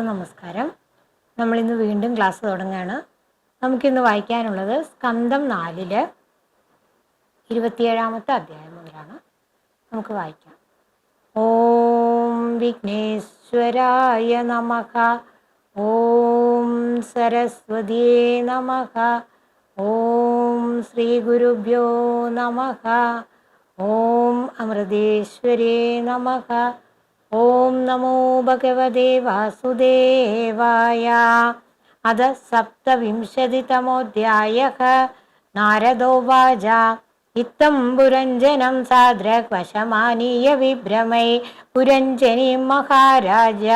എല്ലാവർക്കും നമസ്കാരം. നമ്മളിന്ന് വീണ്ടും ക്ലാസ് തുടങ്ങുകയാണ് നമുക്കിന്ന് വായിക്കാനുള്ളത് സ്കന്ധം നാലിൽ ഇരുപത്തിയേഴാമത്തെ അധ്യായം മുതലാണ്. നമുക്ക് വായിക്കാം. ഓം വിഘ്നേശ്വരായ നമഃ. ഓം സരസ്വതിയേ നമഃ. ഓം ശ്രീ ഗുരുഭ്യോ നമഃ. ഓം അമൃതേശ്വരേ നമഃ. ഓം നമോ ഭഗവതേ വാസുദേവായ. അത സപ്തവിംശതിതമോധ്യായ നാരദോവാച ഇത്തം പുരഞ്ജനം സാദ്രക്വശമാനീയ വിഭ്രമൈ. പുരഞ്ജനീം മഹാരാജ.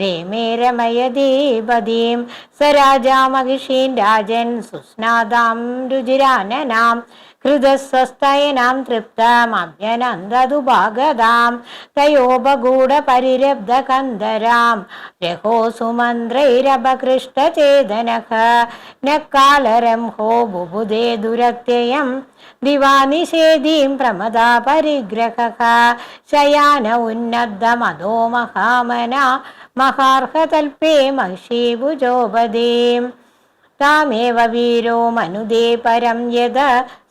രേമേ രമയദീപദീം स രാജാമഹിഷീൻ രാജൻ സുസ്നാതാം രുചിരാനനാം. ഹൃദസ്വസ്ഥയനാം തൃപ്തമഭ്യനന്ദതുഭാഗതാം തയോപഗൂഢപരിരബ്ധകന്ധരാം രഹോ സുമന്ത്രൈരപകൃഷ്ടചേതനഃ ന കാലരംഹോ ബുബുധേ ദുരത്യയം ദിവാനിഷേധീം പ്രമദാ പരിഗ്രഹ ശയാന ഉന്നദ്ധമധോ മഹാമന മഹാർഹതൽപേ മഹിഷീഭുജോപദീം താമേവ വീരോ മനുദേ പരം യദ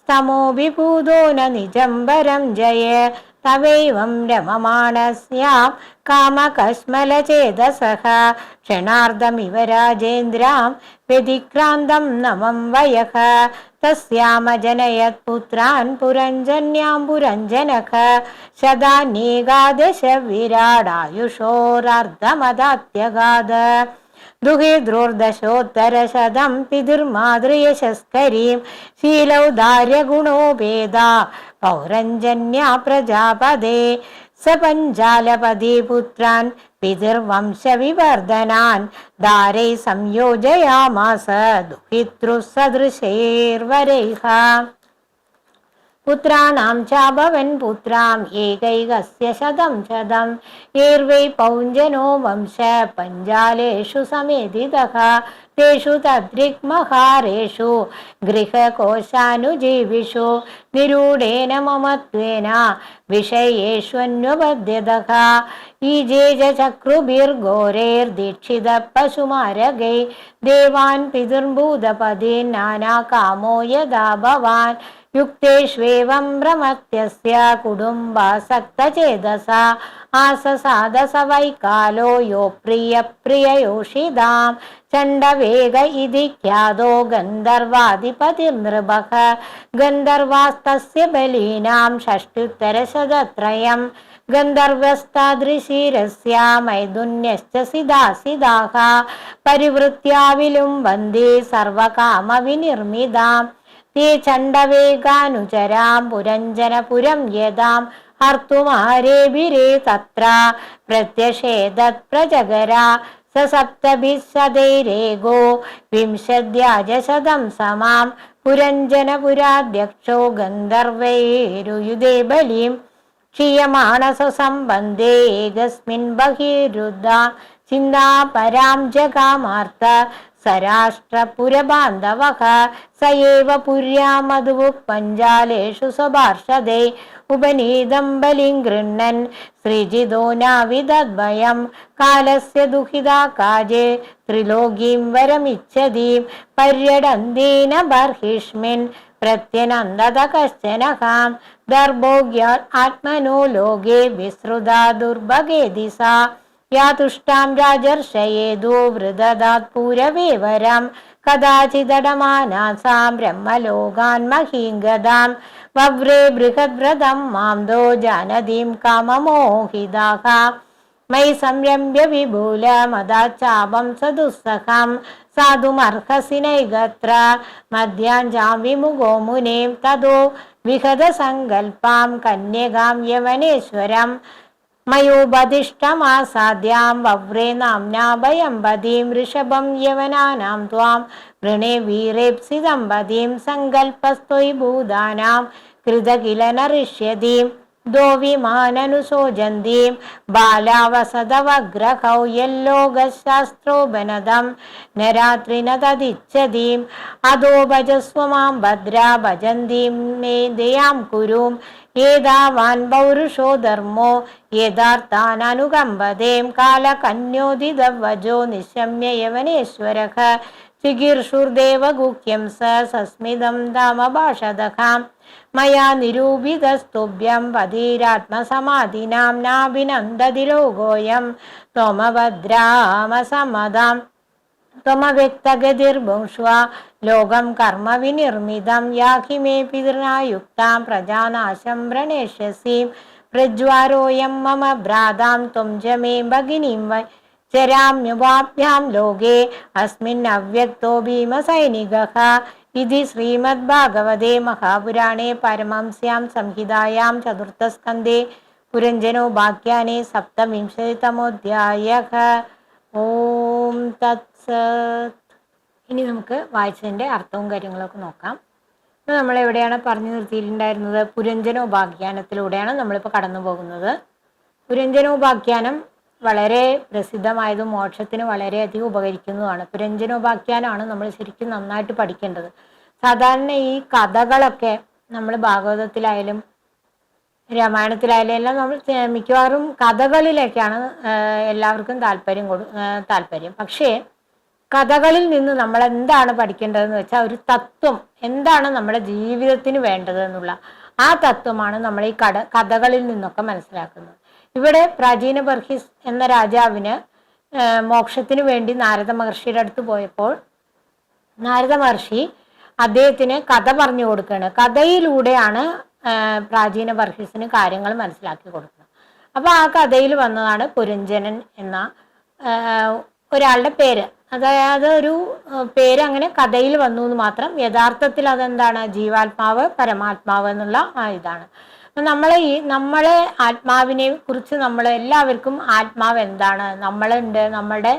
സ്തമോ വിഭൂതോ ന നിജം വരം ജയ. തവൈവം രമമാണസ്യാം കാമകശ്മലചേതസഃ ക്ഷണാർദ്ധമിവ രാജേന്ദ്രാം വ്യതിക്രാന്തം നമം വയഃ. തസ്യാമജനയത് പുത്രാൻ പുരഞ്ജന്യാം പുരഞ്ജനഃ ശതാനേകാദശ വിരാടായുഷോരർദ്ധമദാത്യഗാദ ദുഹിദ്രോർദശോത്തരശതം പിതൃമാതൃയശസ്കരീം. ശീലൗദാര്യഗുണോപേദ പൗരഞ്ജന്യാ പ്രജാപദേ സ പഞ്ചാലപതി പുത്രാൻ പിതൃവംശവിവർദ്ധനാൻ. ദാരൈ സംയോജയാമാസ ദുഹിതൃസദൃശൈർവരൈഹ പുത്രാണാം चाभवन् പുത്രാം एकैकस्य शतं ശതം ഏർവൈ പൗഞ്ചനോ വംശ पञ्जालेषु സമേതിതഃ तेषु തദ്രിഗ്മഹാരേഷു ഗൃഹകോശാനുജീവിഷു निरूढेन ममत्वेन विषयेष्वन्वबध्यतः ईजे च चक्रुभिर्घोरैर्दीक्षितपशुमारगै ദേവാൻ പിതൃഭൂതപദീൻ നാനാകാമോ യഥാ ഭവാൻ ഭ്രമത്യസ്യ കുടുംബാസക്തചേതസ ആസസാദസ വൈകാലോ യോ പ്രിയ പ്രിയയോഷിതാം ചണ്ഡവേഗ ഇതി ഖ്യാതോ ഗന്ധർവാധിപതിർനൃപഃ ഗന്ധർവാസ്തസ്യ ബലീനാം ഷഷ്ട്യുത്തരശതത്രയം ഗന്ധർവസ്താദൃശീരസ്യ മൈഥുന്യശ്ച സിദാസിദാഹ പരിവൃത്യാ വിലുംബന്തി സർവകാമവിനിർമ്മിതാം തേ ചണ്ഡവേഗാനുചരാം പുരഞ്ജനപുരം യഥാം ഹർത്തുമാരേഭിരേ തത്ര പ്രത്യഷേധത് പ്രജഗര സ സപ്തഭിസതൈരേകോ വിംശദ്യാജശതം സമാം. പുരഞ്ജനപുരാധ്യക്ഷോ ഗന്ധർവൈരുയുധേ ബലിം. ക്ഷീയമാണസ സംബന്ധേ ഏകസ്മിൻ ബഹിരുദ്ധ ചിന്താപരാം ജഗാമാർത്ത സരാഷ്ട്രപുരബാന്ധവഃ സ ഏവ പുര്യാമധുഃ പഞ്ചാലേഷു സ്വപാർഷദേ. ഉപനീതം ബലിം ഗൃഹ്ണൻ സൃജിതോ നാവിദദ്വയം കാലസ്യ ദുഹിതാ കാജേ. ത്രിലോകീം വരമിച്ഛതീം. പര്യടന്തീന ബർഹിഷ്മിൻ. പ്രത്യനന്ദത കശ്ചനഹാം. ദർഭോഗ്യ ആത്മനോ ലോകേ വിസൃതാ ദുർഭഗേ ദിസാ. യാതുഷ്ടാം രാജർഷയേതോ വൃതദാത് പൂരവേവരം കഥാചിദടമാനാസാം ബ്രഹ്മലോകാൻ മഹീംഗതാം വവ്രേ ബൃഹദ്വ്രതം മാം ദോ ജാനതീം കാമമോഹിതാഹ. മയി സംരംഭ്യ വിപുലമദാച്ചാപം സദുസ്സഹം. സാധുമർഹസിനൈകത്ര മധ്യാഞ്ചാം വിമുഖോ മുനേം തതോ വിഹത സങ്കൽപ്പാം കന്യകാം യവനേശ്വരം. മയോപദിഷ്ടമാസാദ്യാം വവ്രേ നാംനാ ഭയം പദീം ഋഷഭം യവനാനാം ത്വാം വൃണേ വീരേപ്സിതം പദീം സങ്കൽപ്പസ്ത്വയ് ഭൂതാനാം കൃതകില നറിഷ്യതീം ദോ വിമാനനുശോചന്തീം ബാലാവസതവഗ്രഹൗ യല്ലോകശാസ്ത്രോപനതം നരാത്രിന തദിച്ഛതീം അതോ ഭജസ്വമാം ഭദ്രാ ഭജന്തീം മേ ദയാം കുരും ഏതാവാൻ പൗരുഷോ ധർമ്മോ? യഥാർത്ഥാൻ അനുകമ്പതേം കാലകന്യോദിതവജോ നിശമ്യ യവനേശ്വര ചികീർഷുർദേവഗുഹ്യം സ സസ്മിതം ധാമഭാഷതകാം മയാ നിരൂപിതസ്തുഭ്യം പതീരാത്മസമാധിനാം നാഭിനന്ദതി ലോകോയം ത്വമഭദ്രാമസമതാം. ത്വമവ്യക്തഗതിർഭുഷ്വ ലോകം കർമ്മവിനിർമ്മിതം യാഹി മേ പിതൃനായുക്താം പ്രജാനാശം വ്രണേഷ്യസീം പ്രജ്വാരോയം മമ ഭ്രാതാം ത്വം ച മേ ഭഗിനീം വൈ ചരാമ്യുവാഭ്യാം ലോകേ അസ്മിന്നവ്യക്തോ ഭീമസൈനികഃ ഇതി ശ്രീമദ്ഭാഗവതേ മഹാപുരാണേ പരമംസ്യാം സംഹിതായാം ചതുർത്ഥസ്കന്ധേ പുരഞ്ജനോ ബാക്യാനേ സപ്തവിംശതിതമോധ്യായ. ഓം തത് തത്സത് ഇനി നമുക്ക് വായിച്ചതിന്റെ അർത്ഥവും കാര്യങ്ങളൊക്കെ നോക്കാം. നമ്മൾ എവിടെയാണ് പറഞ്ഞു നിർത്തിയിട്ടുണ്ടായിരുന്നത്? പുരഞ്ജനോപാഖ്യാനത്തിലൂടെയാണ് നമ്മളിപ്പോൾ കടന്നു പോകുന്നത്. പുരഞ്ജനോപാഖ്യാനം വളരെ പ്രസിദ്ധമായതും മോക്ഷത്തിന് വളരെയധികം ഉപകരിക്കുന്നതുമാണ്. പുരഞ്ജനോപാഖ്യാനമാണ് നമ്മൾ ശരിക്കും നന്നായിട്ട് പഠിക്കേണ്ടത്. സാധാരണ ഈ കഥകളൊക്കെ നമ്മൾ ഭാഗവതത്തിലായാലും രാമായണത്തിലായാലും എല്ലാം നമ്മൾ മിക്കവാറും കഥകളിലേക്കാണ് എല്ലാവർക്കും താല്പര്യം കൊടു താല്പര്യം. പക്ഷേ കഥകളിൽ നിന്ന് നമ്മൾ എന്താണ് പഠിക്കേണ്ടതെന്ന് വെച്ചാൽ ഒരു തത്വം. എന്താണ് നമ്മുടെ ജീവിതത്തിന് വേണ്ടത് എന്നുള്ള ആ തത്വമാണ് നമ്മൾ ഈ കട കഥകളിൽ നിന്നൊക്കെ മനസ്സിലാക്കുന്നത്. ഇവിടെ പ്രാചീന ബർഹിസ് എന്ന രാജാവിന് മോക്ഷത്തിനു വേണ്ടി നാരദ മഹർഷിയുടെ അടുത്ത് പോയപ്പോൾ നാരദ മഹർഷി അദ്ദേഹത്തിന് കഥ പറഞ്ഞു കൊടുക്കുകയാണ്. കഥയിലൂടെയാണ് പ്രാചീന ബർഹിസിന് കാര്യങ്ങൾ മനസ്സിലാക്കി കൊടുക്കുന്നത്. അപ്പൊ ആ കഥയിൽ വന്നതാണ് പുരഞ്ജനൻ എന്ന ഒരാളുടെ പേര്. അതായത് ഒരു പേര് അങ്ങനെ കഥയിൽ വന്നു എന്ന് മാത്രം യഥാർത്ഥത്തിൽ അതെന്താണ്? ജീവാത്മാവ് പരമാത്മാവ് എന്നുള്ള ആ ഇതാണ്. നമ്മളെ ഈ നമ്മളെ ആത്മാവിനെ കുറിച്ച് നമ്മൾ എല്ലാവർക്കും ആത്മാവ് എന്താണ്? നമ്മളുണ്ട് നമ്മളുടെ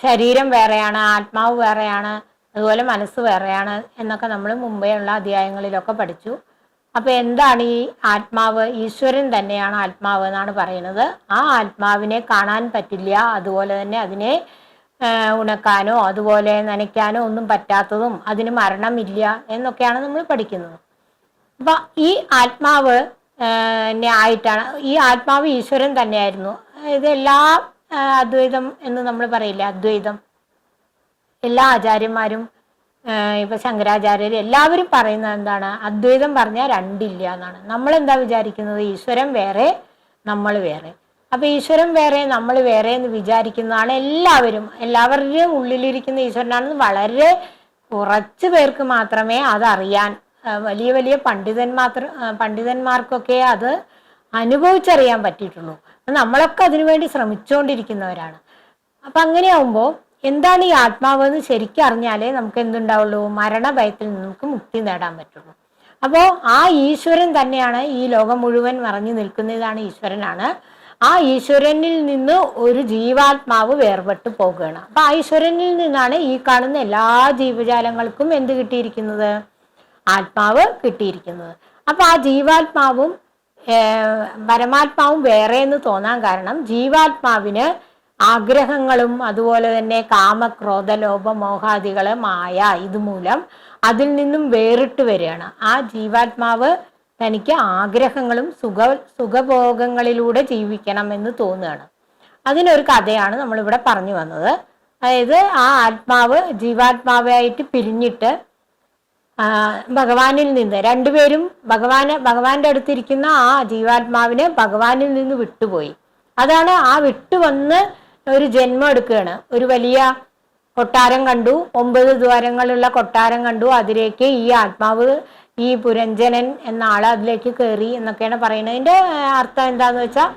ശരീരം വേറെയാണ് ആത്മാവ് വേറെയാണ് അതുപോലെ മനസ്സ് വേറെയാണ് എന്നൊക്കെ നമ്മൾ മുമ്പേ ഉള്ള അധ്യായങ്ങളിലൊക്കെ പഠിച്ചു. അപ്പൊ എന്താണ് ഈ ആത്മാവ്? ഈശ്വരൻ തന്നെയാണ് ആത്മാവ് എന്നാണ് പറയുന്നത്. ആ ആത്മാവിനെ കാണാൻ പറ്റില്ല അതുപോലെ തന്നെ അതിനെ ഉണക്കാനോ അതുപോലെ നനയ്ക്കാനോ ഒന്നും പറ്റാത്തതും അതിന് മരണമില്ല എന്നൊക്കെയാണ് നമ്മൾ പഠിക്കുന്നത്. അപ്പൊ ഈ ആത്മാവ് ആയിട്ടാണ് ഈ ആത്മാവ് ഈശ്വരൻ തന്നെയായിരുന്നു. ഇത് എല്ലാ അദ്വൈതം എന്ന് നമ്മൾ പറയില്ല അദ്വൈതം. എല്ലാ ആചാര്യന്മാരും ഇപ്പൊ ശങ്കരാചാര്യർ എല്ലാവരും പറയുന്നത് എന്താണ്? അദ്വൈതം പറഞ്ഞാൽ രണ്ടില്ല എന്നാണ്. നമ്മൾ എന്താ വിചാരിക്കുന്നത്? ഈശ്വരൻ വേറെ നമ്മൾ വേറെ. അപ്പൊ ഈശ്വരൻ വേറെ നമ്മൾ വേറെ എന്ന് വിചാരിക്കുന്നതാണ് എല്ലാവരും. എല്ലാവരുടെയും ഉള്ളിലിരിക്കുന്ന ഈശ്വരനാണെന്ന് വളരെ കുറച്ച് പേർക്ക് മാത്രമേ അതറിയാൻ വലിയ വലിയ പണ്ഡിതന്മാർ പണ്ഡിതന്മാർക്കൊക്കെ അത് അനുഭവിച്ചറിയാൻ പറ്റിയിട്ടുള്ളൂ. നമ്മളൊക്കെ അതിനുവേണ്ടി ശ്രമിച്ചുകൊണ്ടിരിക്കുന്നവരാണ് അപ്പൊ അങ്ങനെയാവുമ്പോൾ എന്താണ് ഈ ആത്മാവ് എന്ന് ശരിക്കും അറിഞ്ഞാലേ നമുക്ക് എന്തുണ്ടാവുള്ളൂ? മരണഭയത്തിൽ നിന്ന് നമുക്ക് മുക്തി നേടാൻ പറ്റുള്ളൂ. അപ്പോൾ ആ ഈശ്വരൻ തന്നെയാണ് ഈ ലോകം മുഴുവൻ മറഞ്ഞു നിൽക്കുന്നതാണ് ഈശ്വരനാണ്. ആ ഈശ്വരനിൽ നിന്ന് ഒരു ജീവാത്മാവ് വേർപെട്ട് പോകുകയാണ്. അപ്പൊ ആ ഈശ്വരനിൽ നിന്നാണ് ഈ കാണുന്ന എല്ലാ ജീവജാലങ്ങൾക്കും എന്ത് കിട്ടിയിരിക്കുന്നത്? ആത്മാവ് കിട്ടിയിരിക്കുന്നത്. അപ്പൊ ആ ജീവാത്മാവും പരമാത്മാവും വേറെ എന്ന് തോന്നാൻ കാരണം ജീവാത്മാവിന് ആഗ്രഹങ്ങളും അതുപോലെ തന്നെ കാമക്രോധ ലോഭ മോഹാദികൾ മായ ഇതുമൂലം അതിൽ നിന്നും വേറിട്ട് വരികയാണ്. ആ ജീവാത്മാവ് തനിക്ക് ആഗ്രഹങ്ങളും സുഖ സുഖഭോഗങ്ങളിലൂടെ ജീവിക്കണം എന്ന് തോന്നുകയാണ്. അതിനൊരു കഥയാണ് നമ്മളിവിടെ പറഞ്ഞു വന്നത്. അതായത് ആ ആത്മാവ് ജീവാത്മാവായിട്ട് പിരിഞ്ഞിട്ട് ഭഗവാനിൽ നിന്ന് രണ്ടുപേരും ഭഗവാന് ഭഗവാന്റെ അടുത്തിരിക്കുന്ന ആ ജീവാത്മാവിനെ ഭഗവാനിൽ നിന്ന് വിട്ടുപോയി. അതാണ് ആ വിട്ടുവന്ന് ഒരു ജന്മം എടുക്കുകയാണ്. ഒരു വലിയ കൊട്ടാരം കണ്ടു ഒമ്പത് ദ്വാരങ്ങളുള്ള കൊട്ടാരം കണ്ടു. അതിലേക്ക് ഈ ആത്മാവ് ഈ പുരഞ്ജനൻ എന്ന ആൾ അതിലേക്ക് കയറി എന്നൊക്കെയാണ് പറയുന്നത്. അതിന്റെ അർത്ഥം എന്താന്ന് വെച്ചാൽ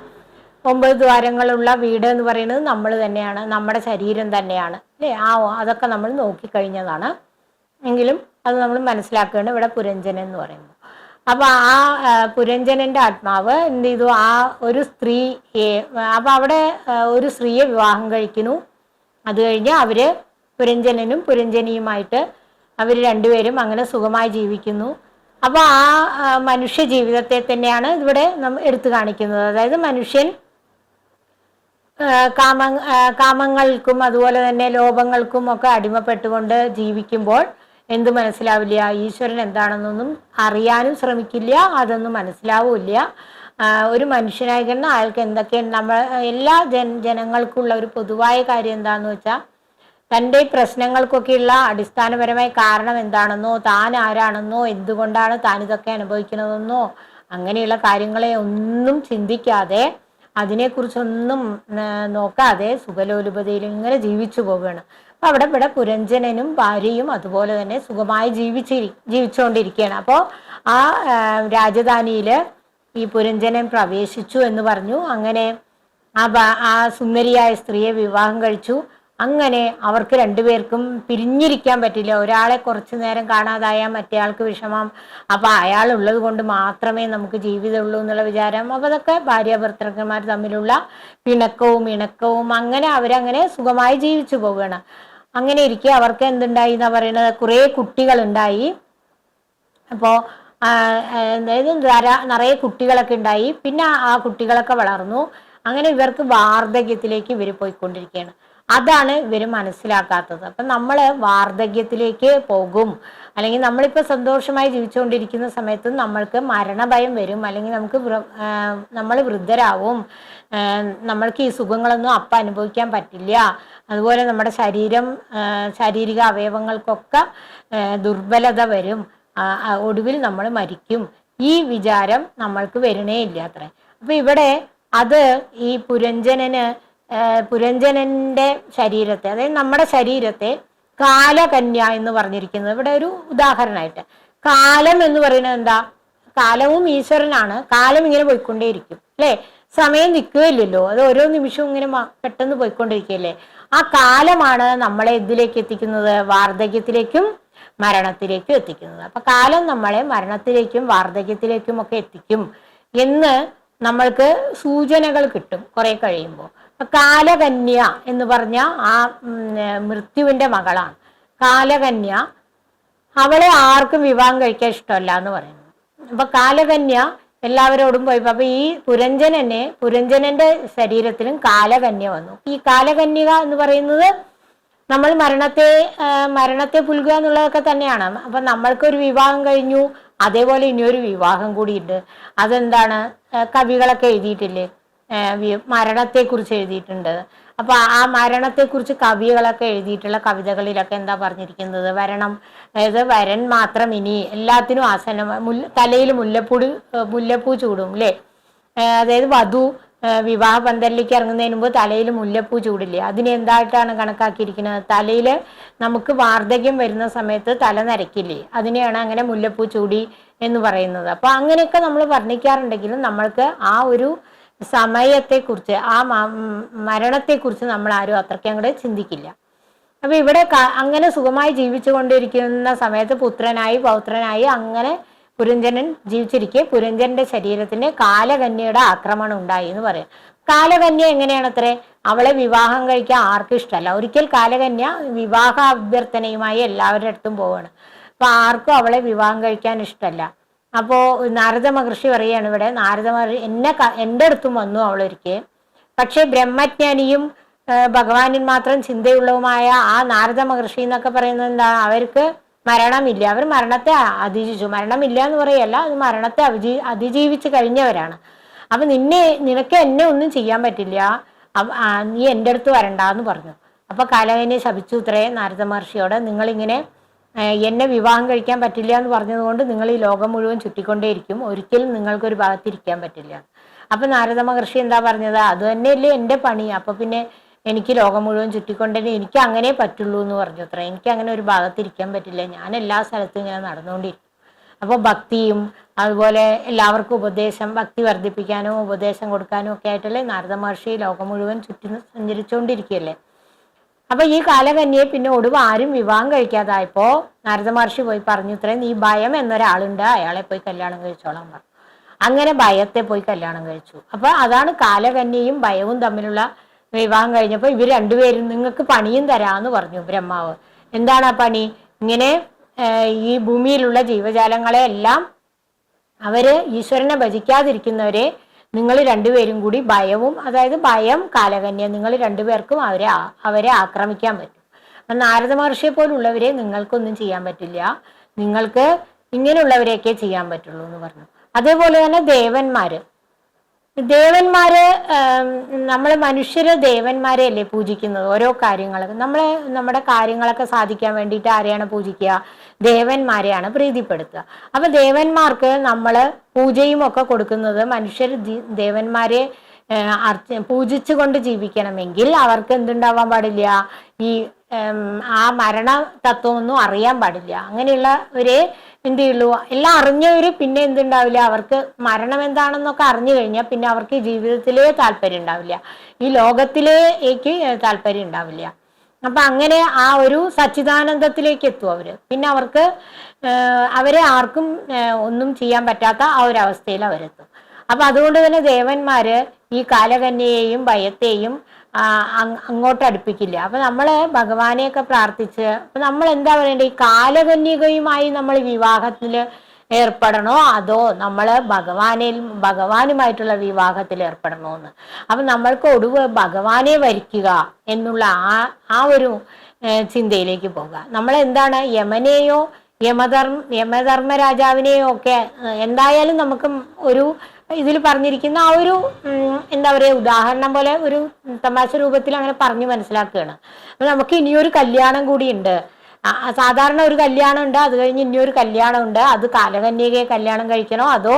ഒമ്പത് ദ്വാരങ്ങളുള്ള വീട് എന്ന് പറയുന്നത് നമ്മൾ തന്നെയാണ്. നമ്മുടെ ശരീരം തന്നെയാണ്. അല്ലേ ആ അതൊക്കെ നമ്മൾ നോക്കിക്കഴിഞ്ഞതാണ്. എങ്കിലും അത് നമ്മൾ മനസ്സിലാക്കുകയാണ് ഇവിടെ പുരഞ്ജനൻ എന്ന് പറയുന്നത്. അപ്പൊ ആ ആ, പുരഞ്ജനന്റെ ആത്മാവ് എന്ത് ചെയ്തു? ആ ഒരു സ്ത്രീ അപ്പൊ അവിടെ ഒരു സ്ത്രീയെ വിവാഹം കഴിക്കുന്നു. അത് കഴിഞ്ഞ് അവർ പുരഞ്ജനനും പുരഞ്ജനിയുമായിട്ട് അവർ രണ്ടുപേരും അങ്ങനെ സുഖമായി ജീവിക്കുന്നു. അപ്പൊ ആ ആ, മനുഷ്യ ജീവിതത്തെ തന്നെയാണ് ഇവിടെ നമ്മൾ എടുത്തു കാണിക്കുന്നത്. അതായത് മനുഷ്യൻ കാമ കാമങ്ങൾക്കും അതുപോലെ തന്നെ ലോഭങ്ങൾക്കും ഒക്കെ അടിമപ്പെട്ടുകൊണ്ട് ജീവിക്കുമ്പോൾ എന്ത് മനസ്സിലാവില്ല? ഈശ്വരൻ എന്താണെന്നൊന്നും അറിയാനും ശ്രമിക്കില്ല അതൊന്നും മനസ്സിലാവില്ല ഒരു മനുഷ്യനായി കഴിഞ്ഞാൽ അയാൾക്ക് എന്തൊക്കെയാണ് നമ്മൾ എല്ലാ ജൻ ജനങ്ങൾക്കുള്ള ഒരു പൊതുവായ കാര്യം എന്താണെന്ന് വെച്ചാൽ തന്റെ പ്രശ്നങ്ങൾക്കൊക്കെയുള്ള അടിസ്ഥാനപരമായ കാരണം എന്താണെന്നോ താൻ ആരാണെന്നോ എന്തുകൊണ്ടാണ് താൻ ഇതൊക്കെ അനുഭവിക്കുന്നതെന്നോ അങ്ങനെയുള്ള കാര്യങ്ങളെ ഒന്നും ചിന്തിക്കാതെ അതിനെക്കുറിച്ചൊന്നും നോക്കാതെ സുഖലോലുപതയിൽ ഇങ്ങനെ ജീവിച്ചു പോവുകയാണ്. അപ്പൊ അവിടെ ഇവിടെ പുരഞ്ജനനും ഭാര്യയും അതുപോലെ തന്നെ സുഖമായി ജീവിച്ചി ജീവിച്ചുകൊണ്ടിരിക്കുകയാണ്. അപ്പോൾ ആ രാജധാനിയിൽ ഈ പുരഞ്ജനൻ പ്രവേശിച്ചു എന്ന് പറഞ്ഞു. അങ്ങനെ ആ ആ സുന്ദരിയായ സ്ത്രീയെ വിവാഹം കഴിച്ചു. അങ്ങനെ അവർക്ക് രണ്ടുപേർക്കും പിരിഞ്ഞിരിക്കാൻ പറ്റില്ല. ഒരാളെ കുറച്ചു നേരം കാണാതായാൽ മറ്റേയാൾക്ക് വിഷമം. അപ്പൊ അയാൾ ഉള്ളത് കൊണ്ട് മാത്രമേ നമുക്ക് ജീവിതമുള്ളൂ എന്നുള്ള വിചാരം. അപ്പൊ അതൊക്കെ ഭാര്യ ഭർത്തക്കന്മാർ തമ്മിലുള്ള പിണക്കവും ഇണക്കവും അങ്ങനെ അവരങ്ങനെ സുഖമായി ജീവിച്ചു പോവുകയാണ്. അങ്ങനെ ഇരിക്കെ അവർക്ക് എന്തുണ്ടായി എന്ന് പറയുന്നത് കുറേ കുട്ടികളുണ്ടായി. അപ്പോൾ അതായത് നിറയെ കുട്ടികളൊക്കെ ഉണ്ടായി. പിന്നെ ആ കുട്ടികളൊക്കെ വളർന്നു. അങ്ങനെ ഇവർക്ക് വാർദ്ധക്യത്തിലേക്ക് ഇവർ പോയിക്കൊണ്ടിരിക്കുകയാണ് അതാണ് ഇവർ മനസ്സിലാക്കാത്തത്. അപ്പം നമ്മൾ വാർദ്ധക്യത്തിലേക്ക് പോകും. അല്ലെങ്കിൽ നമ്മളിപ്പോൾ സന്തോഷമായി ജീവിച്ചുകൊണ്ടിരിക്കുന്ന സമയത്ത് നമ്മൾക്ക് മരണഭയം വരും. അല്ലെങ്കിൽ നമുക്ക് നമ്മൾ വൃദ്ധരാവും. നമ്മൾക്ക് ഈ സുഖങ്ങളൊന്നും അപ്പം അനുഭവിക്കാൻ പറ്റില്ല. അതുപോലെ നമ്മുടെ ശരീരം ശാരീരിക അവയവങ്ങൾക്കൊക്കെ ദുർബലത വരും. ഒടുവിൽ നമ്മൾ മരിക്കും. ഈ വിചാരം നമ്മൾക്ക് വരണേ ഇല്ല അത്ര. അപ്പം ഇവിടെ അത് ഈ പുരഞ്ജനന് പുരഞ്ജനന്റെ ശരീരത്തെ അതായത് നമ്മുടെ ശരീരത്തെ കാലകന്യ എന്ന് പറഞ്ഞിരിക്കുന്നത്. ഇവിടെ ഒരു ഉദാഹരണമായിട്ട്. കാലം എന്ന് പറയുന്നത് എന്താ? കാലവും ഈശ്വരനാണ്. കാലം ഇങ്ങനെ പോയിക്കൊണ്ടേയിരിക്കും അല്ലേ? സമയം നിൽക്കുകയില്ലല്ലോ. അത് ഓരോ നിമിഷവും ഇങ്ങനെ പെട്ടെന്ന് പോയിക്കൊണ്ടിരിക്കുകയല്ലേ? ആ കാലമാണ് നമ്മളെ ഇതിലേക്ക് എത്തിക്കുന്നത്. വാർദ്ധക്യത്തിലേക്കും മരണത്തിലേക്കും എത്തിക്കുന്നത്. അപ്പൊ കാലം നമ്മളെ മരണത്തിലേക്കും വാർദ്ധക്യത്തിലേക്കും ഒക്കെ എത്തിക്കും എന്ന് നമ്മൾക്ക് സൂചനകൾ കിട്ടും കുറെ കഴിയുമ്പോൾ. കാലകന്യ എന്ന് പറഞ്ഞ ആ മൃത്യുവിന്റെ മകളാണ്. കാലകന്യ അവളെ ആർക്കും വിവാഹം കഴിക്കാൻ ഇഷ്ടമല്ല എന്ന് പറയുന്നു. അപ്പൊ കാലകന്യ എല്ലാവരോടും പോയി അപ്പൊ ഈ പുരഞ്ജനെ പുരഞ്ജനന്റെ ശരീരത്തിലും കാലകന്യ വന്നു. ഈ കാലകന്യക എന്ന് പറയുന്നത് നമ്മൾ മരണത്തെ മരണത്തെ പുൽകുക എന്നുള്ളതൊക്കെ തന്നെയാണ്. അപ്പൊ നമ്മൾക്കൊരു വിവാഹം കഴിഞ്ഞു അതേപോലെ ഇനിയൊരു വിവാഹം കൂടിയുണ്ട് അതെന്താണ്? കവികളൊക്കെ എഴുതിയിട്ടില്ലേ? മരണത്തെക്കുറിച്ച് എഴുതിയിട്ടുണ്ട്. അപ്പൊ ആ മരണത്തെക്കുറിച്ച് കവികളൊക്കെ എഴുതിയിട്ടുള്ള കവിതകളിലൊക്കെ എന്താ പറഞ്ഞിരിക്കുന്നത്? വരണം. അതായത് വരൻ മാത്രം ഇനി എല്ലാത്തിനും ആസനം തലയിൽ മുല്ലപ്പൂടി മുല്ലപ്പൂ ചൂടും അല്ലേ അതായത് വധു വിവാഹ പന്തലിലേക്ക് ഇറങ്ങുന്നതിന് മുമ്പ് തലയിൽ മുല്ലപ്പൂ ചൂടില്ലേ? അതിനെ എന്തായിട്ടാണ് കണക്കാക്കിയിരിക്കുന്നത്? തലയിൽ നമുക്ക് വാർദ്ധക്യം വരുന്ന സമയത്ത് തല നരയ്ക്കില്ലേ അതിനെയാണ് അങ്ങനെ മുല്ലപ്പൂ ചൂടി എന്ന് പറയുന്നത്. അപ്പൊ അങ്ങനെയൊക്കെ നമ്മൾ വർണിക്കാറുണ്ടെങ്കിലും നമ്മൾക്ക് ആ ഒരു സമയത്തെക്കുറിച്ച് ആ മരണത്തെക്കുറിച്ച് നമ്മൾ ആരും അത്രയ്ക്ക് അങ്ങോട്ട് ചിന്തിക്കില്ല. അപ്പൊ ഇവിടെ അങ്ങനെ സുഖമായി ജീവിച്ചു കൊണ്ടിരിക്കുന്ന സമയത്ത് പുത്രനായി പൗത്രനായി അങ്ങനെ പുരഞ്ജനൻ ജീവിച്ചിരിക്കെ പുരഞ്ജന്റെ ശരീരത്തിന് കാലകന്യയുടെ ആക്രമണം ഉണ്ടായി എന്ന് പറയാം. കാലകന്യ എങ്ങനെയാണ് അത്രേ അവളെ വിവാഹം കഴിക്കാൻ ആർക്കും ഇഷ്ടമല്ല ഒരിക്കൽ കാലകന്യ വിവാഹ അഭ്യർത്ഥനയുമായി എല്ലാവരുടെ അടുത്തും പോവാണ്. അപ്പൊ ആർക്കും അവളെ വിവാഹം കഴിക്കാൻ ഇഷ്ടമല്ല അപ്പോ നാരദ മഹർഷി പറയാണ് ഇവിടെ നാരദ മഹർഷി എന്നെ എന്റെ അടുത്തും വന്നു അവളൊരിക്കൽ പക്ഷെ ബ്രഹ്മജ്ഞാനിയും ഭഗവാനിൽ മാത്രം ചിന്തയുള്ളതുമായ ആ നാരദ മഹർഷി എന്നൊക്കെ പറയുന്നത് എന്താ? അവർക്ക് മരണമില്ല. അവർ മരണത്തെ അതിജീവിച്ചു. മരണമില്ല എന്ന് പറയല്ല അത് മരണത്തെ അഭിജീ അതിജീവിച്ച് കഴിഞ്ഞവരാണ്. അപ്പൊ നിന്നെ നിനക്ക് എന്നെ ഒന്നും ചെയ്യാൻ പറ്റില്ല. നീ എന്റെ അടുത്ത് വരണ്ടെന്ന് പറഞ്ഞു. അപ്പൊ കലകനെ ശപിച്ചു ഇത്രേ നാരദ മഹർഷിയോട്. നിങ്ങളിങ്ങനെ എന്നെ വിവാഹം കഴിക്കാൻ പറ്റില്ല എന്ന് പറഞ്ഞതുകൊണ്ട് നിങ്ങൾ ഈ ലോകം മുഴുവൻ ചുറ്റിക്കൊണ്ടേയിരിക്കും. ഒരിക്കലും നിങ്ങൾക്കൊരു ഭാഗത്തിരിക്കാൻ പറ്റില്ല. അപ്പൊ നാരദ മഹർഷി എന്താ പറഞ്ഞത്? അത് തന്നെയല്ലേ എന്റെ പണി. അപ്പൊ പിന്നെ എനിക്ക് ലോകം മുഴുവൻ ചുറ്റിക്കൊണ്ടേ എനിക്ക് അങ്ങനെ പറ്റുള്ളൂ എന്ന് പറഞ്ഞു അത്ര. എനിക്ക് അങ്ങനെ ഒരു ഭാഗത്തിരിക്കാൻ പറ്റില്ല. ഞാൻ എല്ലാ സ്ഥലത്തും ഇങ്ങനെ നടന്നുകൊണ്ടിരിക്കും. അപ്പോൾ ഭക്തിയും അതുപോലെ എല്ലാവർക്കും ഉപദേശം ഭക്തി വർദ്ധിപ്പിക്കാനും ഉപദേശം കൊടുക്കാനും ഒക്കെ ആയിട്ടല്ലേ നാരദ മഹർഷി ലോകം മുഴുവൻ ചുറ്റി സഞ്ചരിച്ചുകൊണ്ടിരിക്കുകയല്ലേ? അപ്പൊ ഈ കാലകന്യെ പിന്നെ ഒടുവ് ആരും വിവാഹം കഴിക്കാതായപ്പോ നാരദ മഹർഷി പോയി പറഞ്ഞു ഇത്രയും നീ ഭയം എന്നൊരാളുണ്ട് അയാളെ പോയി കല്യാണം കഴിച്ചോളാം പറഞ്ഞു. അങ്ങനെ ഭയത്തെ പോയി കല്യാണം കഴിച്ചു. അപ്പൊ അതാണ് കാലകന്യയും ഭയവും തമ്മിലുള്ള വിവാഹം കഴിഞ്ഞപ്പോൾ ഇവർ രണ്ടുപേരും നിങ്ങൾക്ക് പണിയും തരാന്ന് പറഞ്ഞു ബ്രഹ്മാവ്. എന്താണ് ആ പണി? ഇങ്ങനെ ഈ ഭൂമിയിലുള്ള ജീവജാലങ്ങളെ എല്ലാം അവർ ഈശ്വരനെ ഭജിക്കാതിരിക്കുന്നവരെ നിങ്ങൾ രണ്ടുപേരും കൂടി ഭയവും അതായത് ഭയം കാലകന്യ നിങ്ങൾ രണ്ടുപേർക്കും അവരെ അവരെ ആക്രമിക്കാൻ പറ്റും. നാരദ മഹർഷിയെ പോലുള്ളവരെ നിങ്ങൾക്കൊന്നും ചെയ്യാൻ പറ്റില്ല. നിങ്ങൾക്ക് ഇങ്ങനെയുള്ളവരെയൊക്കെ ചെയ്യാൻ പറ്റുള്ളൂ എന്ന് പറഞ്ഞു. അതേപോലെ തന്നെ ദേവന്മാര്. ദേവന്മാര് നമ്മൾ മനുഷ്യര് ദേവന്മാരെ അല്ലേ പൂജിക്കുന്നത്? ഓരോ കാര്യങ്ങളൊക്കെ നമ്മളെ നമ്മുടെ കാര്യങ്ങളൊക്കെ സാധിക്കാൻ വേണ്ടിയിട്ട് ആരെയാണ് പൂജിക്കുക? ദേവന്മാരെയാണ് പ്രീതിപ്പെടുത്തുക. അപ്പൊ ദേവന്മാർക്ക് നമ്മൾ പൂജയും ഒക്കെ കൊടുക്കുന്നത് മനുഷ്യർ ദേവന്മാരെ അർച്ച പൂജിച്ചുകൊണ്ട് ജീവിക്കണമെങ്കിൽ അവർക്ക് എന്തുണ്ടാവാൻ പാടില്ല? ഈ ആ മരണ തത്വമൊന്നും അറിയാൻ പാടില്ല. അങ്ങനെയുള്ള ഒരു എന്ത് ചെയ്യുള്ളൂ എല്ലാം അറിഞ്ഞവർ പിന്നെ എന്തുണ്ടാവില്ല? അവർക്ക് മരണം എന്താണെന്നൊക്കെ അറിഞ്ഞു കഴിഞ്ഞാൽ പിന്നെ അവർക്ക് ജീവിതത്തിലേ താല്പര്യം ഉണ്ടാവില്ല. ഈ ലോകത്തിലേക്ക് താല്പര്യം ഉണ്ടാവില്ല. അപ്പൊ അങ്ങനെ ആ ഒരു സച്ചിദാനന്ദത്തിലേക്ക് എത്തും അവർ. പിന്നെ അവർക്ക് അവരെ ആർക്കും ഒന്നും ചെയ്യാൻ പറ്റാത്ത ആ ഒരു അവസ്ഥയിൽ അവരെത്തും. അപ്പൊ അതുകൊണ്ട് തന്നെ ദേവന്മാര് ഈ കാലകന്യയെയും ഭയത്തെയും അങ്ങോട്ട് അടുപ്പിക്കില്ല. അപ്പൊ നമ്മൾ ഭഗവാനെയൊക്കെ പ്രാർത്ഥിച്ച് അപ്പൊ നമ്മൾ എന്താ പറയണ്ടേ? ഈ കാലകന്യകയുമായി നമ്മൾ വിവാഹത്തിൽ ഏർപ്പെടണോ? അതോ നമ്മൾ ഭഗവാനിൽ ഭഗവാനുമായിട്ടുള്ള വിവാഹത്തിൽ ഏർപ്പെടണോ എന്ന്? അപ്പൊ നമ്മൾക്ക് ഒടുവ് ഭഗവാനെ വരിക്കുക എന്നുള്ള ആ ആ ഒരു ചിന്തയിലേക്ക് പോകുക നമ്മൾ എന്താണ് യമനെയോ യമധർമ്മ യമധർമ്മ രാജാവിനെയോ ഒക്കെ എന്തായാലും നമുക്ക് ഒരു ഇതിൽ പറഞ്ഞിരിക്കുന്ന ആ ഒരു എന്താ പറയുക ഉദാഹരണം പോലെ ഒരു തമാശ രൂപത്തിൽ അങ്ങനെ പറഞ്ഞു മനസ്സിലാക്കുകയാണ്. അപ്പൊ നമുക്ക് ഇനിയൊരു കല്യാണം കൂടി ഉണ്ട്. സാധാരണ ഒരു കല്യാണം ഉണ്ട് അത് കഴിഞ്ഞ് ഇനിയൊരു കല്യാണം ഉണ്ട് അത് കാലകന്യകയെ കല്യാണം കഴിക്കണോ? അതോ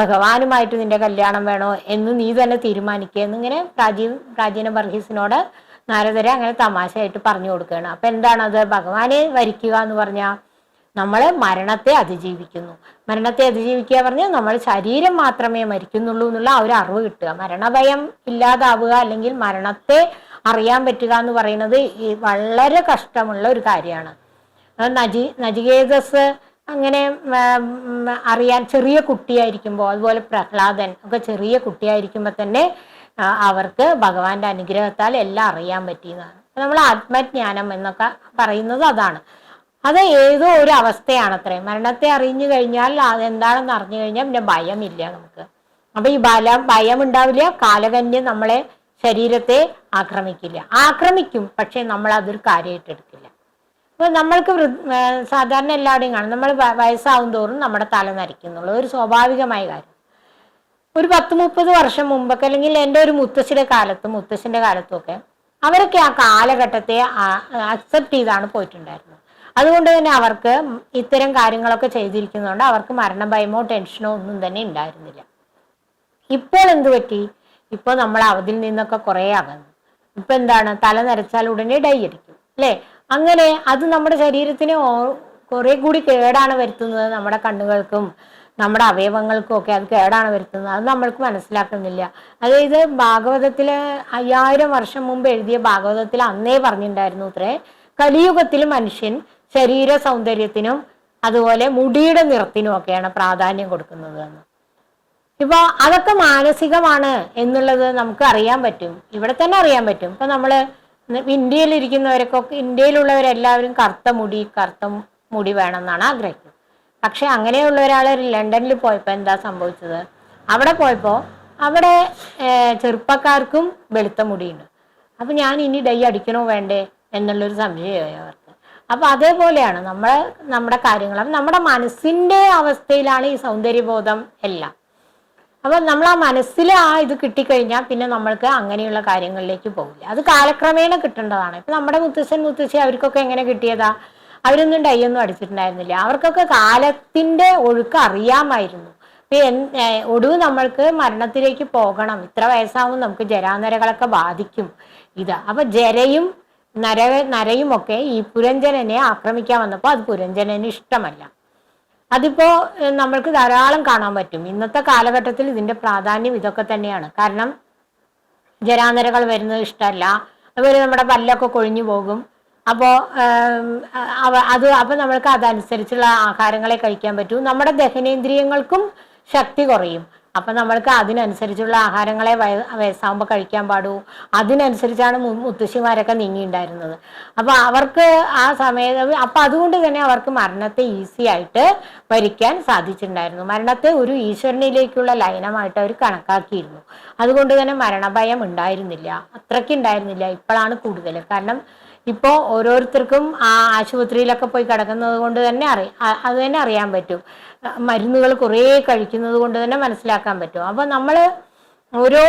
ഭഗവാനുമായിട്ട് നിന്റെ കല്യാണം വേണോ എന്ന് നീ തന്നെ തീരുമാനിക്കുക എന്നിങ്ങനെ പ്രാചീൻ പ്രാചീന ബർഹീസിനോട് നാരദരെ അങ്ങനെ തമാശയായിട്ട് പറഞ്ഞു കൊടുക്കുകയാണ്. അപ്പൊ എന്താണത്? ഭഗവാനെ വരിക്കുക എന്ന് പറഞ്ഞാൽ നമ്മൾ മരണത്തെ അതിജീവിക്കുന്നു. മരണത്തെ അതിജീവിക്കുക പറഞ്ഞാൽ നമ്മൾ ശരീരം മാത്രമേ മരിക്കുന്നുള്ളൂ എന്നുള്ള ആ ഒരു അറിവ് കിട്ടുക. മരണഭയം ഇല്ലാതാവുക അല്ലെങ്കിൽ മരണത്തെ അറിയാൻ പറ്റുക എന്ന് പറയുന്നത് ഈ വളരെ കഷ്ടമുള്ള ഒരു കാര്യമാണ്. നജി നജികേതസ് അങ്ങനെ അറിയാൻ ചെറിയ കുട്ടിയായിരിക്കുമ്പോൾ അതുപോലെ പ്രഹ്ലാദൻ ഒക്കെ ചെറിയ കുട്ടിയായിരിക്കുമ്പോൾ തന്നെ അവർക്ക് ഭഗവാന്റെ അനുഗ്രഹത്താൽ എല്ലാം അറിയാൻ പറ്റിയതാണ്. നമ്മൾ ആത്മജ്ഞാനം എന്നൊക്കെ പറയുന്നത് അതാണ്. അത് ഏതോ ഒരു അവസ്ഥയാണ് അത്രേ മരണത്തെ അറിഞ്ഞു കഴിഞ്ഞാൽ അതെന്താണെന്ന് അറിഞ്ഞു കഴിഞ്ഞാൽ പിന്നെ ഭയമില്ല നമുക്ക്. അപ്പൊ ഈ ബലം ഭയം ഉണ്ടാവില്ല കാലകന്യം നമ്മളെ ശരീരത്തെ ആക്രമിക്കില്ല. ആക്രമിക്കും പക്ഷെ നമ്മൾ അതൊരു കാര്യമായിട്ട് എടുക്കില്ല. അപ്പൊ നമ്മൾക്ക് സാധാരണ എല്ലാവരുടെയും കാണും. നമ്മൾ വയസ്സാവും തോറും നമ്മുടെ തല നരിക്കുന്നുള്ളൂ ഒരു സ്വാഭാവികമായ കാര്യം. ഒരു പത്ത് മുപ്പത് വർഷം മുമ്പൊക്കെ അല്ലെങ്കിൽ എന്റെ ഒരു മുത്തശ്ശിയുടെ കാലത്തും മുത്തശ്ശിന്റെ കാലത്തുമൊക്കെ അവരൊക്കെ ആ കാലഘട്ടത്തെ അക്സെപ്റ്റ് ചെയ്താണ് പോയിട്ടുണ്ടായിരുന്നത്. അതുകൊണ്ട് തന്നെ അവർക്ക് ഇത്തരം കാര്യങ്ങളൊക്കെ ചെയ്തിരിക്കുന്നതുകൊണ്ട് അവർക്ക് മരണഭയമോ ടെൻഷനോ ഒന്നും തന്നെ ഉണ്ടായിരുന്നില്ല. ഇപ്പോൾ എന്ത് പറ്റി? ഇപ്പോൾ നമ്മൾ അവതിൽ നിന്നൊക്കെ കുറേ അകന്നു. ഇപ്പൊ എന്താണ്? തല നരച്ചാൽ ഉടനെ ഡൈ അടിക്കും അല്ലേ? അങ്ങനെ അത് നമ്മുടെ ശരീരത്തിന് കുറെ കൂടി കേടാണ് വരുത്തുന്നത് നമ്മുടെ കണ്ണുകൾക്കും നമ്മുടെ അവയവങ്ങൾക്കും ഒക്കെ അത് കേടാണ് വരുത്തുന്നത്. അത് നമ്മൾക്ക് മനസ്സിലാക്കുന്നില്ല. അതായത് ഭാഗവതത്തിൽ അയ്യായിരം വർഷം മുമ്പ് എഴുതിയ ഭാഗവതത്തിൽ അന്നേ പറഞ്ഞിട്ടുണ്ടായിരുന്നു അത്രേ കലിയുഗത്തിൽ മനുഷ്യൻ ശരീര സൗന്ദര്യത്തിനും അതുപോലെ മുടിയുടെ നിറത്തിനും ഒക്കെയാണ് പ്രാധാന്യം കൊടുക്കുന്നത് എന്ന്. ഇപ്പൊ അതൊക്കെ മാനസികമാണ് എന്നുള്ളത് നമുക്ക് അറിയാൻ പറ്റും. ഇവിടെ തന്നെ അറിയാൻ പറ്റും. ഇപ്പൊ നമ്മൾ ഇന്ത്യയിൽ ഇരിക്കുന്നവരൊക്കെ ഇന്ത്യയിലുള്ളവരെല്ലാവരും കറുത്ത മുടി കറുത്ത മുടി വേണമെന്നാണ് ആഗ്രഹിക്കുന്നത്. പക്ഷെ അങ്ങനെയുള്ള ഒരാൾ ലണ്ടനിൽ പോയപ്പോൾ എന്താ സംഭവിച്ചത്? അവിടെ പോയപ്പോൾ അവിടെ ചെറുപ്പക്കാർക്കും വെളുത്ത മുടിയുണ്ട്. അപ്പം ഞാൻ ഇനി ഡൈ അടിക്കണോ വേണ്ടേ എന്നുള്ളൊരു സംശയമായി അവർക്ക്. അപ്പോൾ അതേപോലെയാണ് നമ്മൾ നമ്മുടെ കാര്യങ്ങൾ നമ്മുടെ മനസ്സിന്റെ അവസ്ഥയിലാണ് ഈ സൗന്ദര്യബോധം എല്ലാം. അപ്പൊ നമ്മൾ ആ മനസ്സിൽ ആ ഇത് കിട്ടിക്കഴിഞ്ഞാൽ പിന്നെ നമ്മൾക്ക് അങ്ങനെയുള്ള കാര്യങ്ങളിലേക്ക് പോകില്ല അത് കാലക്രമേണ കിട്ടേണ്ടതാണ്. ഇപ്പൊ നമ്മുടെ മുത്തശ്ശൻ മുത്തശ്ശി അവർക്കൊക്കെ എങ്ങനെ കിട്ടിയതാ? അവരൊന്നും ഡൈയൊന്നും അടിച്ചിട്ടുണ്ടായിരുന്നില്ല. അവർക്കൊക്കെ കാലത്തിന്റെ ഒഴുക്ക് അറിയാമായിരുന്നു. ഒടുവ് നമ്മൾക്ക് മരണത്തിലേക്ക് പോകണം. ഇത്ര വയസ്സാവും നമുക്ക് ജരാനരകളൊക്കെ ബാധിക്കും ഇത്. അപ്പൊ ജരയും നര നരയുമൊക്കെ ഈ പുരഞ്ജനനെ ആക്രമിക്കാൻ വന്നപ്പോൾ അത് പുരഞ്ജനന് ഇഷ്ടമല്ല. അതിപ്പോ നമ്മൾക്ക് ധാരാളം കാണാൻ പറ്റും. ഇന്നത്തെ കാലഘട്ടത്തിൽ ഇതിന്റെ പ്രാധാന്യം ഇതൊക്കെ തന്നെയാണ്. കാരണം ജരാനരകൾ വരുന്നത് ഇഷ്ടമല്ല. അതുപോലെ നമ്മുടെ പല്ലൊക്കെ കൊഴിഞ്ഞു പോകും. അപ്പോൾ അത് അപ്പോൾ നമ്മൾക്ക് അതനുസരിച്ചുള്ള ആഹാരങ്ങളെ കഴിക്കാൻ പറ്റും. നമ്മുടെ ദഹനേന്ദ്രിയങ്ങൾക്കും ശക്തി കുറയും. അപ്പൊ നമ്മൾക്ക് അതിനനുസരിച്ചുള്ള ആഹാരങ്ങളെ വയ വയസ്സാകുമ്പോൾ കഴിക്കാൻ പാടൂ. അതിനനുസരിച്ചാണ് മുത്തശ്ശിമാരൊക്കെ നീങ്ങിയിട്ടുണ്ടായിരുന്നത് അപ്പൊ അവർക്ക് ആ സമയത്ത് അപ്പൊ അതുകൊണ്ട് തന്നെ അവർക്ക് മരണത്തെ ഈസി ആയിട്ട് ഭരിക്കാൻ സാധിച്ചിട്ടുണ്ടായിരുന്നു. മരണത്തെ ഒരു ഈശ്വരനിലേക്കുള്ള ലയനമായിട്ട് അവർ കണക്കാക്കിയിരുന്നു. അതുകൊണ്ട് തന്നെ മരണഭയം ഉണ്ടായിരുന്നില്ല. അത്രയ്ക്ക് ഉണ്ടായിരുന്നില്ല. ഇപ്പോഴാണ് കൂടുതൽ കാരണം ഇപ്പോൾ ഓരോരുത്തർക്കും ആ ആശുപത്രിയിലൊക്കെ പോയി കിടക്കുന്നത് കൊണ്ട് തന്നെ അറിയാം അത് തന്നെ അറിയാൻ പറ്റും. മരുന്നുകൾ കുറേ കഴിക്കുന്നത് കൊണ്ട് തന്നെ മനസ്സിലാക്കാൻ പറ്റും. അപ്പോൾ നമ്മൾ ഓരോ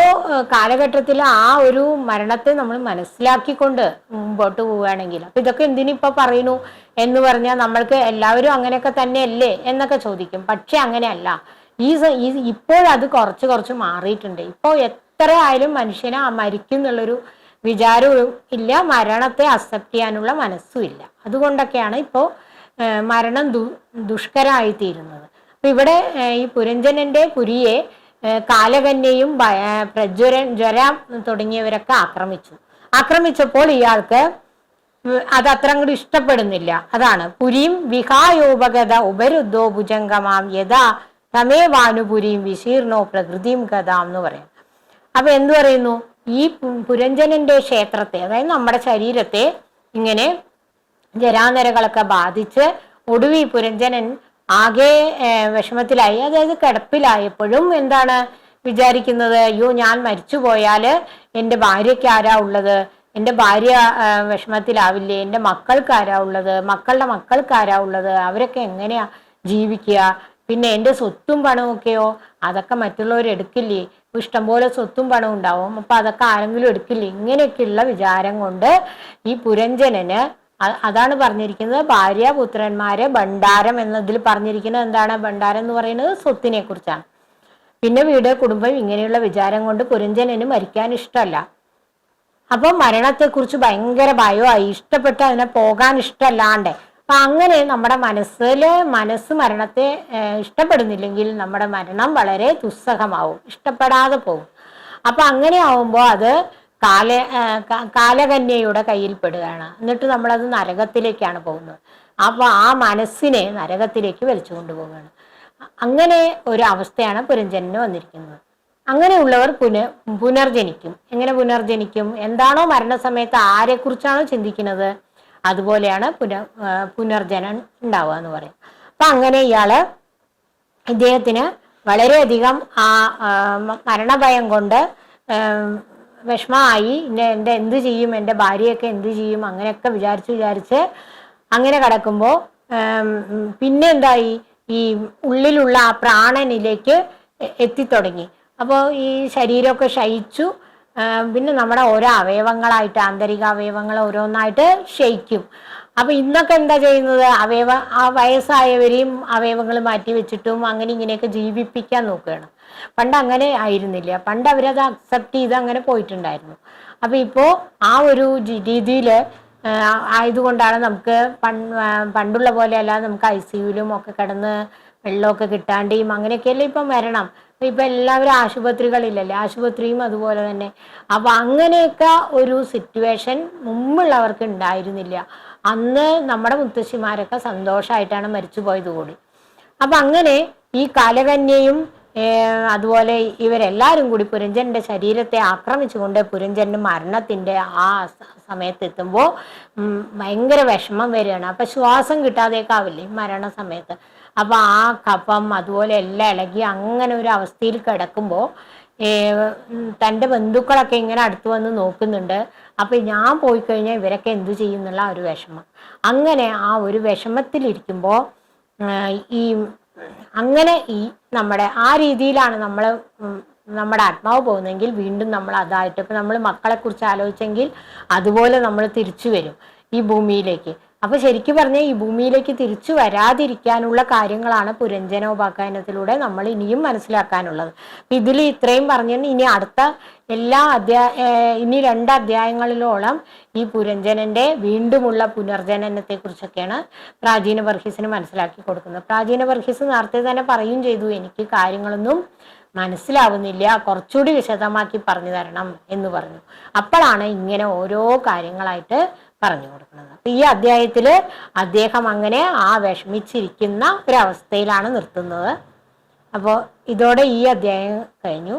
കാലഘട്ടത്തിൽ ആ ഒരു മരണത്തെ നമ്മൾ മനസ്സിലാക്കിക്കൊണ്ട് മുമ്പോട്ട് പോവുകയാണെങ്കിൽ അപ്പൊ ഇതൊക്കെ എന്തിനിപ്പോൾ പറയുന്നു എന്ന് പറഞ്ഞാൽ നമ്മൾക്ക് എല്ലാവരും അങ്ങനെയൊക്കെ തന്നെയല്ലേ എന്നൊക്കെ ചോദിക്കും. പക്ഷെ അങ്ങനെയല്ല. ഈ ഇപ്പോഴത് കുറച്ച് കുറച്ച് മാറിയിട്ടുണ്ട്. ഇപ്പോൾ എത്ര ആയാലും മനുഷ്യനെ മരിക്കും എന്നുള്ളൊരു വിചാരവും ഇല്ല മരണത്തെ അക്സെപ്റ്റ് ചെയ്യാനുള്ള മനസ്സും ഇല്ല. അതുകൊണ്ടൊക്കെയാണ് ഇപ്പോൾ മരണം ദു ദുഷ്കരമായി തീരുന്നത് അപ്പം ഇവിടെ ഈ പുരഞ്ജനന്റെ പുരിയെ കാലകന്യയും പ്രജ്വരൻ ജ്വര തുടങ്ങിയവരൊക്കെ ആക്രമിച്ചു. ആക്രമിച്ചപ്പോൾ ഇയാൾക്ക് അത് അത്ര അങ്ങോട്ട് ഇഷ്ടപ്പെടുന്നില്ല. അതാണ് പുരിയും വിഹായോപഗത ഉപരുദ്ധോ ഭുജംഗമാം യഥാ തമേ വാനുപുരിയും വിശീർണോ പ്രകൃതിയും ഗതാം എന്ന് പറയും. അപ്പൊ എന്തു പറയുന്നു? ഈ പുരഞ്ജനന്റെ ക്ഷേത്രത്തെ അതായത് നമ്മുടെ ശരീരത്തെ ഇങ്ങനെ ജരാനരകളൊക്കെ ബാധിച്ച് ഒടുവി പുരഞ്ജനൻ ആകെ വിഷമത്തിലായി അതായത് കിടപ്പിലായപ്പോഴും എന്താണ് വിചാരിക്കുന്നത്? അയ്യോ ഞാൻ മരിച്ചു പോയാൽ എന്റെ ഭാര്യയ്ക്ക് ആരാ ഉള്ളത്? എന്റെ ഭാര്യ വിഷമത്തിലാവില്ലേ? എന്റെ മക്കൾക്ക് ആരാ ഉള്ളത്? മക്കളുടെ മക്കൾക്ക് ആരാ ഉള്ളത്? അവരൊക്കെ എങ്ങനെയാ ജീവിക്കുക? പിന്നെ എന്റെ സ്വത്തും ഒക്കെയോ അതൊക്കെ മറ്റുള്ളവർ എടുക്കില്ലേ? ഇഷ്ടംപോലെ സ്വത്തും പണവും ഉണ്ടാവും. അപ്പൊ അതൊക്കെ ആരെങ്കിലും എടുക്കില്ല? ഇങ്ങനെയൊക്കെയുള്ള വിചാരം കൊണ്ട് ഈ പുരഞ്ജനന് അതാണ് പറഞ്ഞിരിക്കുന്നത് ഭാര്യ പുത്രന്മാരെ ഭണ്ഡാരം എന്നതിൽ പറഞ്ഞിരിക്കുന്നത് എന്താണ്? ഭണ്ഡാരം എന്ന് പറയുന്നത് സ്വത്തിനെ കുറിച്ചാണ് പിന്നെ വീട് കുടുംബം ഇങ്ങനെയുള്ള വിചാരം കൊണ്ട് പുരഞ്ജനന് മരിക്കാൻ ഇഷ്ടമല്ല. അപ്പം മരണത്തെക്കുറിച്ച് ഭയങ്കര ഭയമായി ഇഷ്ടപ്പെട്ട് അതിനെ പോകാൻ ഇഷ്ടമല്ലാണ്ട് അപ്പൊ അങ്ങനെ നമ്മുടെ മനസ്സിലെ മനസ്സ് മരണത്തെ ഇഷ്ടപ്പെടുന്നില്ലെങ്കിൽ നമ്മുടെ മരണം വളരെ ദുസ്സഹമാവും ഇഷ്ടപ്പെടാതെ പോകും. അപ്പൊ അങ്ങനെ ആവുമ്പോൾ അത് കാല കാലകന്യയുടെ കയ്യിൽ പെടുകയാണ് എന്നിട്ട് നമ്മളത് നരകത്തിലേക്കാണ് പോകുന്നത്. അപ്പോൾ ആ മനസ്സിനെ നരകത്തിലേക്ക് വലിച്ചു കൊണ്ടുപോവുകയാണ് അങ്ങനെ ഒരു അവസ്ഥയാണ് പുരഞ്ജനന് വന്നിരിക്കുന്നത്. അങ്ങനെയുള്ളവർ പുന പുനർജനിക്കും. എങ്ങനെ പുനർജനിക്കും? എന്താണോ മരണസമയത്ത് ആരെക്കുറിച്ചാണോ ചിന്തിക്കുന്നത്? അതുപോലെയാണ് പുനർ പുനർജനം ഉണ്ടാവുക എന്ന് പറയും അപ്പൊ അങ്ങനെ ഇയാൾ ഇദ്ദേഹത്തിന് വളരെയധികം ആ മരണഭയം കൊണ്ട് വിഷമമായി. എന്റെ എന്ത് ചെയ്യും? എന്റെ ഭാര്യയൊക്കെ എന്ത് ചെയ്യും? അങ്ങനെയൊക്കെ വിചാരിച്ച് വിചാരിച്ച് അങ്ങനെ കിടക്കുമ്പോൾ പിന്നെ എന്തായി? ഈ ഉള്ളിലുള്ള ആ പ്രാണനിലേക്ക് എത്തിത്തുടങ്ങി. അപ്പോൾ ഈ ശരീരമൊക്കെ ക്ഷയിച്ചു പിന്നെ നമ്മുടെ ഓരോ അവയവങ്ങളായിട്ട് ആന്തരിക അവയവങ്ങൾ ഓരോന്നായിട്ട് ക്ഷയിക്കും. അപ്പൊ ഇന്നൊക്കെ എന്താ ചെയ്യുന്നത്? അവയവ ആ വയസ്സായവരെയും അവയവങ്ങൾ മാറ്റി വെച്ചിട്ടും അങ്ങനെ ഇങ്ങനെയൊക്കെ ജീവിപ്പിക്കാൻ നോക്കുകയാണ്. പണ്ട് അങ്ങനെ ആയിരുന്നില്ല. പണ്ട് അവരത് അക്സെപ്റ്റ് ചെയ്ത് അങ്ങനെ പോയിട്ടുണ്ടായിരുന്നു. അപ്പൊ ഇപ്പോ ആ ഒരു രീതിയിൽ ആയതുകൊണ്ടാണ് നമുക്ക് പണ്ടുള്ള പോലെ അല്ല നമുക്ക് ഐ സിയുലും ഒക്കെ കിടന്ന് വെള്ളമൊക്കെ കിട്ടാണ്ടെയും അങ്ങനെയൊക്കെയല്ലേ ഇപ്പം വരണം. ഇപ്പൊ എല്ലാവരും ആശുപത്രികളില്ലല്ലേ ആശുപത്രിയും അതുപോലെ തന്നെ. അപ്പൊ അങ്ങനെയൊക്കെ ഒരു സിറ്റുവേഷൻ മുമ്പുള്ളവർക്ക് ഉണ്ടായിരുന്നില്ല. അന്ന് നമ്മുടെ മുത്തശ്ശിമാരൊക്കെ സന്തോഷമായിട്ടാണ് മരിച്ചു പോയത് കൂടി. അപ്പൊ അങ്ങനെ ഈ കാലകന്യയും അതുപോലെ ഇവരെല്ലാവരും കൂടി പുരഞ്ജന്റെ ശരീരത്തെ ആക്രമിച്ചുകൊണ്ട് പുരഞ്ജന് മരണത്തിന്റെ ആ സമയത്ത് എത്തുമ്പോൾ ഭയങ്കര വിഷമം വരികയാണ്. അപ്പൊ ശ്വാസം കിട്ടാതെയൊക്കെ ആവില്ലേ മരണ സമയത്ത്? അപ്പൊ ആ കഫം അതുപോലെ എല്ലാം ഇളകി അങ്ങനെ ഒരു അവസ്ഥയിൽ കിടക്കുമ്പോൾ തന്റെ ബന്ധുക്കളൊക്കെ ഇങ്ങനെ അടുത്ത് വന്ന് നോക്കുന്നുണ്ട്. അപ്പൊ ഞാൻ പോയി കഴിഞ്ഞാൽ ഇവരൊക്കെ എന്തു ചെയ്യുന്നുള്ള ഒരു വിഷമം. അങ്ങനെ ആ ഒരു വിഷമത്തിലിരിക്കുമ്പോൾ ഈ അങ്ങനെ ഈ നമ്മുടെ ആ രീതിയിലാണ് നമ്മൾ നമ്മുടെ ആത്മാവ് പോകുന്നെങ്കിൽ വീണ്ടും നമ്മൾ അതായിട്ട് ഇപ്പം നമ്മൾ മക്കളെ കുറിച്ച് ആലോചിച്ചെങ്കിൽ അതുപോലെ നമ്മൾ തിരിച്ചു വരും ഈ ഭൂമിയിലേക്ക്. അപ്പൊ ശരിക്കും പറഞ്ഞാൽ ഈ ഭൂമിയിലേക്ക് തിരിച്ചു വരാതിരിക്കാനുള്ള കാര്യങ്ങളാണ് പുരഞ്ജനോപാഖ്യാനത്തിലൂടെ നമ്മൾ ഇനിയും മനസ്സിലാക്കാനുള്ളത്. ഇതിൽ ഇത്രയും പറഞ്ഞു ഇനി അടുത്ത എല്ലാ അധ്യായ ഇനി രണ്ട് അധ്യായങ്ങളിലോളം ഈ പുരഞ്ജനന്റെ വീണ്ടുമുള്ള പുനർജനനത്തെ കുറിച്ചൊക്കെയാണ് പ്രാചീന വർഗീസിന് മനസ്സിലാക്കി കൊടുക്കുന്നത്. പ്രാചീന വർഗീസ് നേരത്തെ തന്നെ പറയും ചെയ്തു എനിക്ക് കാര്യങ്ങളൊന്നും മനസ്സിലാവുന്നില്ല കുറച്ചുകൂടി വിശദമാക്കി പറഞ്ഞു തരണം എന്ന് പറഞ്ഞു. അപ്പോഴാണ് ഇങ്ങനെ ഓരോ കാര്യങ്ങളായിട്ട് പറഞ്ഞു കൊടുക്കുന്നത് അപ്പൊ ഈ അധ്യായത്തിൽ അദ്ദേഹം അങ്ങനെ ആ വിഷമിച്ചിരിക്കുന്ന ഒരവസ്ഥയിലാണ് നിർത്തുന്നത്. അപ്പോൾ ഇതോടെ ഈ അധ്യായം കഴിഞ്ഞു.